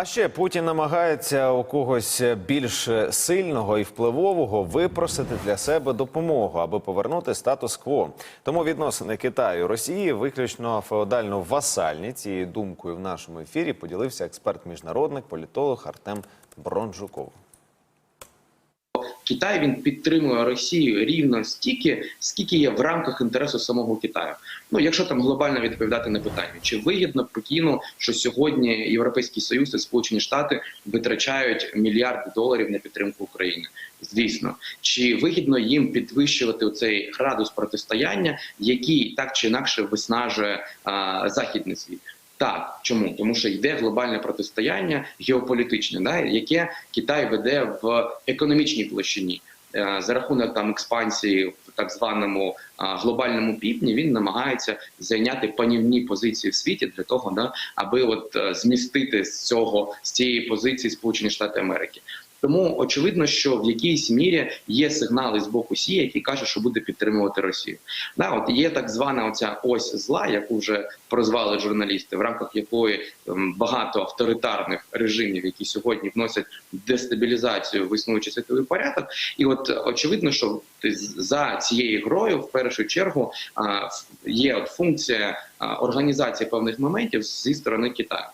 А ще Путін намагається у когось більш сильного і впливового випросити для себе допомогу, аби повернути статус-кво. Тому відносини Китаю і Росії виключно феодально васальні. Цією думкою в нашому ефірі поділився експерт-міжнародник, політолог Артем Бронжуков. Китай він підтримує Росію рівно стільки, скільки є в рамках інтересу самого Китаю. Ну якщо там глобально відповідати на питання, чи вигідно Путіну, що сьогодні Європейський Союз і Сполучені Штати витрачають мільярди доларів на підтримку України? Звісно, чи вигідно їм підвищувати цей градус протистояння, який так чи інакше виснажує а, західний світ? Так, чому? Тому що йде глобальне протистояння геополітичне, да, яке Китай веде в економічній площині. Е, За рахунок там експансії в так званому глобальному півдні він намагається зайняти панівні позиції в світі для того, да, аби от е, змістити з цього з цієї позиції Сполучені Штати Америки. Тому очевидно, що в якійсь мірі є сигнали з боку Сі, які кажуть, що буде підтримувати Росію. Да, от є так звана оця ось зла, яку вже прозвали журналісти, в рамках якої ем, багато авторитарних режимів, які сьогодні вносять дестабілізацію в існуючий світовий порядок. І от очевидно, що за цією грою в першу чергу є от функція організації певних моментів зі сторони Китаю.